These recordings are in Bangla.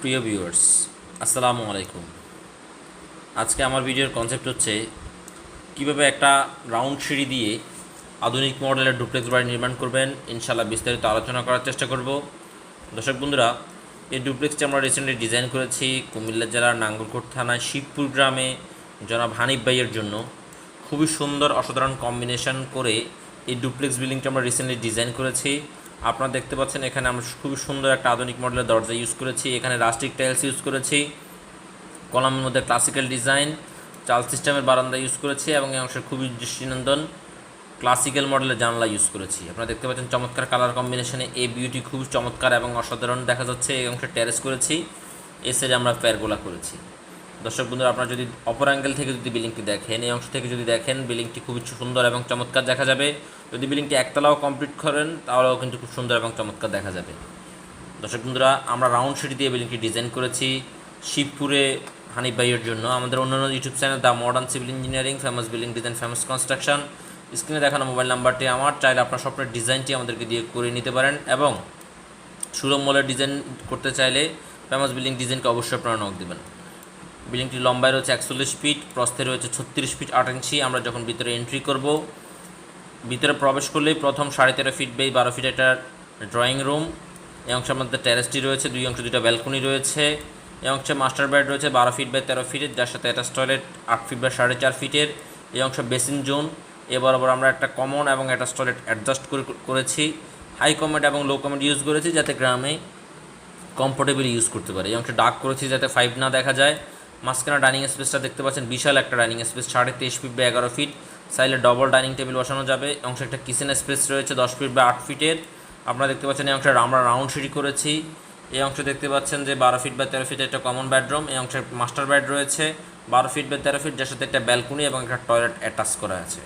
প্রিয় ভিউয়ার্স, আসসালামু আলাইকুম। আজকে আমার ভিডিওর কনসেপ্ট হচ্ছে কীভাবে একটা রাউন্ড সিঁড়ি দিয়ে আধুনিক মডেলের ডুপ্লেক্স বাড়ি নির্মাণ করবেন। ইনশাল্লাহ বিস্তারিত আলোচনা করার চেষ্টা করব। দর্শক বন্ধুরা, এই ডুপ্লেক্সটি আমরা রিসেন্টলি ডিজাইন করেছি কুমিল্লা জেলার নাঙ্গলকোট থানায় শিবপুর গ্রামে জনাব হানিফ ভাইয়ের জন্য। খুবই সুন্দর, অসাধারণ কম্বিনেশন করে এই ডুপ্লেক্স বিল্ডিংটা আমরা রিসেন্টলি ডিজাইন করেছি। আপনারা দেখতে পাচ্ছেন এখানে আমরা খুবই সুন্দর একটা আধুনিক মডেলের দরজা ইউজ করেছি। এখানে রাস্টিক টাইলস ইউজ করেছি। কলামের মধ্যে ক্লাসিক্যাল ডিজাইন চাল সিস্টেমের বারান্দা ইউজ করেছি এবং এই অংশের খুবই দৃষ্টিনন্দন ক্লাসিক্যাল মডেলের জানলা ইউজ করেছি। আপনারা দেখতে পাচ্ছেন চমৎকার কালার কম্বিনেশনে এই বিউটি খুব চমৎকার এবং অসাধারণ দেখা যাচ্ছে। এই অংশে ট্যারেস করেছি। এ সাইডে আমরা প্যারগোলা করেছি। দর্শক বন্ধুরা, আপনারা যদি অপর অ্যাঙ্গেল থেকে যদি বিল্ডিংটি দেখেন, এই অংশ থেকে যদি দেখেন বিল্ডিংটি খুবই সুন্দর এবং চমৎকার দেখা যাবে। যদি বিল্ডিংটি একতলাও কমপ্লিট করেন, তাহলেও কিন্তু খুব সুন্দর এবং চমৎকার দেখা যাবে। দর্শক বন্ধুরা, আমরা রাউন্ড সিটি দিয়ে বিল্ডিংটি ডিজাইন করেছি শিবপুরে হানিফ ভাইয়ের জন্য। আমাদের অন্যান্য YouTube channel the modern civil engineering famous building design famous construction স্ক্রিনে দেখানো মোবাইল নাম্বারটি আমার। চাইলে আপনার স্বপ্নের ডিজাইনটি আমাদেরকে দিয়ে করে নিতে পারেন এবং সুরম মলের ডিজাইন করতে চাইলে ফেমাস বিল্ডিং ডিজাইনকে অবশ্যই আপনারা নক দেবেন। বিল্ডিংটি লম্বায় রয়েছে একচল্লিশ ফিট, প্রস্থে রয়েছে ছত্রিশ ফিট আট ইঞ্চি। আমরা যখন ভিতরে এন্ট্রি করব, ভিতরে প্রবেশ করলেই প্রথম সাড়ে তেরো ফিট বাই বারো ফিট একটা ড্রয়িং রুম এই অংশের মধ্যে টেরেসটি রয়েছে, দুই অংশ দুইটা ব্যালকনি রয়েছে। এই অংশে মাস্টার বেড রয়েছে, বারো ফিট বাই তেরো ফিটের, যার সাথে অ্যাটাচ টয়লেট আট ফিট বাই সাড়ে চার ফিটের। এই অংশ বেসিন জোন এ বরাবর আমরা একটা কমন এবং অ্যাটাচ টয়লেট অ্যাডজাস্ট করে করেছি। হাই কমেন্ট এবং লো কমেন্ট ইউজ করেছি, যাতে গ্রামে কমফোর্টেবল ইউজ করতে পারে। এই অংশে ডাক করেছি, যাতে ফাইভ না দেখা যায়। মাঝখানে ডাইনিং স্পেসটা দেখতে পাচ্ছেন, বিশাল একটা ডাইনিং স্পেস, সাড়ে তেইশ ফিট বা এগারো ফিট। সাইলে ডবল ডাইনিং টেবিল বসানো যাবে অংশে একটা কিচেন স্পেস রয়েছে দশ ফিট বা আট ফিটের। আপনারা দেখতে পাচ্ছেন এই অংশে আমরা রাউন্ড সিঁড়ি করেছি। এই অংশে দেখতে পাচ্ছেন যে বারো ফিট বা তেরো ফিটের একটা কমন বেডরুম এই অংশে মাস্টার বেড রয়েছে। বারো ফিট বা তেরো ফিট, যার সাথে একটা ব্যালকনি এবং একটা টয়লেট অ্যাটাচ করা আছে।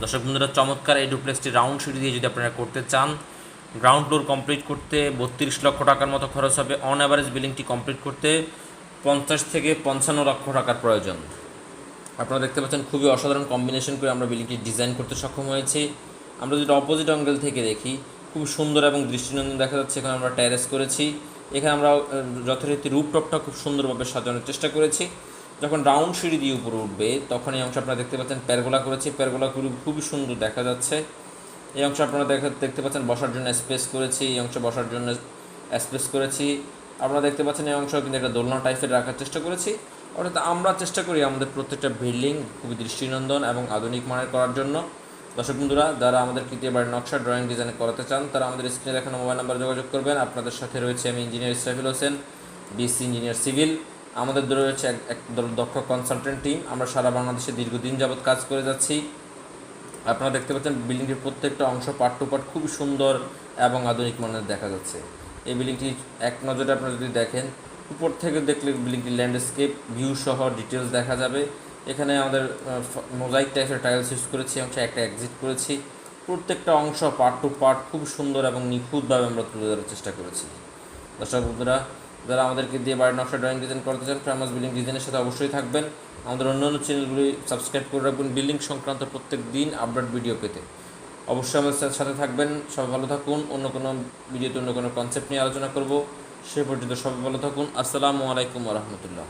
দর্শক বন্ধুরা, চমৎকার এই ডুপ্লেক্সটি রাউন্ড সিঁড়ি দিয়ে যদি আপনারা করতে চান গ্রাউন্ড ফ্লোর কমপ্লিট করতে বত্রিশ লক্ষ টাকার মতো খরচ হবে। অন অ্যাভারেজ বিল্ডিংটি কমপ্লিট করতে পঞ্চাশ থেকে পঞ্চান্ন লক্ষ টাকার প্রয়োজন। আপনারা দেখতে পাচ্ছেন খুবই অসাধারণ কম্বিনেশন করে আমরা বিল্ডিংটি ডিজাইন করতে সক্ষম হয়েছি। আমরা যদি অপোজিট অ্যাঙ্গেল থেকে দেখি, খুব সুন্দর এবং দৃষ্টিনন্দন দেখা যাচ্ছে। এখানে আমরা ট্যারেস করেছি। এখানে আমরা যথারীতি রূপটপটা খুব সুন্দরভাবে সাজানোর চেষ্টা করেছি। যখন রাউন্ড সিঁড়ি দিয়ে উপরে উঠবে তখন এই অংশ আপনারা দেখতে পাচ্ছেন প্যারগোলা করেছি। প্যারগোলা খুবই খুবই সুন্দর দেখা যাচ্ছে। এই অংশ আপনারা দেখা, দেখতে পাচ্ছেন বসার জন্য স্পেস করেছি। এই অংশ বসার জন্য স্পেস করেছি। আপনারা দেখতে পাচ্ছেন এই অংশ কিন্তু একটা দোলনা টাইপের রাখার চেষ্টা করেছি। অর্থাৎ আমরা চেষ্টা করি আমাদের প্রত্যেকটা বিল্ডিং খুবই দৃষ্টিনন্দন এবং আধুনিক মানের করার জন্য। দর্শক বন্ধুরা, যারা আমাদের কৃতীয় বাড়ির নকশা ড্রয়িং ডিজাইন করাতে চান, তারা আমাদের স্ক্রিনে দেখানো মোবাইল নাম্বার যোগাযোগ করবেন। আপনাদের সাথে রয়েছে আমি engineer Israfil Hossain BSc engineer civil আমাদের দূরে রয়েছে এক এক দল দক্ষ কনসালটেন্ট টিম আমরা সারা বাংলাদেশে দীর্ঘদিন যাবৎ কাজ করে যাচ্ছি। আপনারা দেখতে পাচ্ছেন বিল্ডিংটির প্রত্যেকটা অংশ পার্ট টু পার্ট খুব সুন্দর এবং আধুনিক মানের দেখা যাচ্ছে। এই বিল্ডিংটি এক নজরে আপনারা যদি দেখেন, উপর থেকে দেখলে বিল্ডিংটির ল্যান্ডস্কেপ ভিউ সহ ডিটেলস দেখা যাবে। এখানে আমাদের মোজাইক টাইপের টাইলস ইউজ করেছি, অংশে একটা এক্সিট করেছি। প্রত্যেকটা অংশ পার্ট টু পার্ট খুব সুন্দর এবং নিখুঁতভাবে আমরা তুলে ধরার চেষ্টা করেছি। দর্শক বন্ধুরা, যারা আমাদেরকে দিয়ে বাড়ির নকশা ড্রয়িং ডিজাইন করতে চান ফেমাস বিল্ডিং ডিজাইনের সাথে অবশ্যই থাকবেন। আমাদের অন্যান্য চ্যানেলগুলি সাবস্ক্রাইব করে রাখবেন। বিল্ডিং সংক্রান্ত প্রত্যেক দিন আপডেট ভিডিও পেতে। অবশ্যই আমাদের সাথে থাকবেন। সবাই ভালো থাকুন। অন্য কোনো ভিডিওতে অন্য কোনো কনসেপ্ট নিয়ে আলোচনা করব। সে পর্যন্ত সবাই ভালো থাকুন। আসসালামু আলাইকুম রহমতুল্লাহ।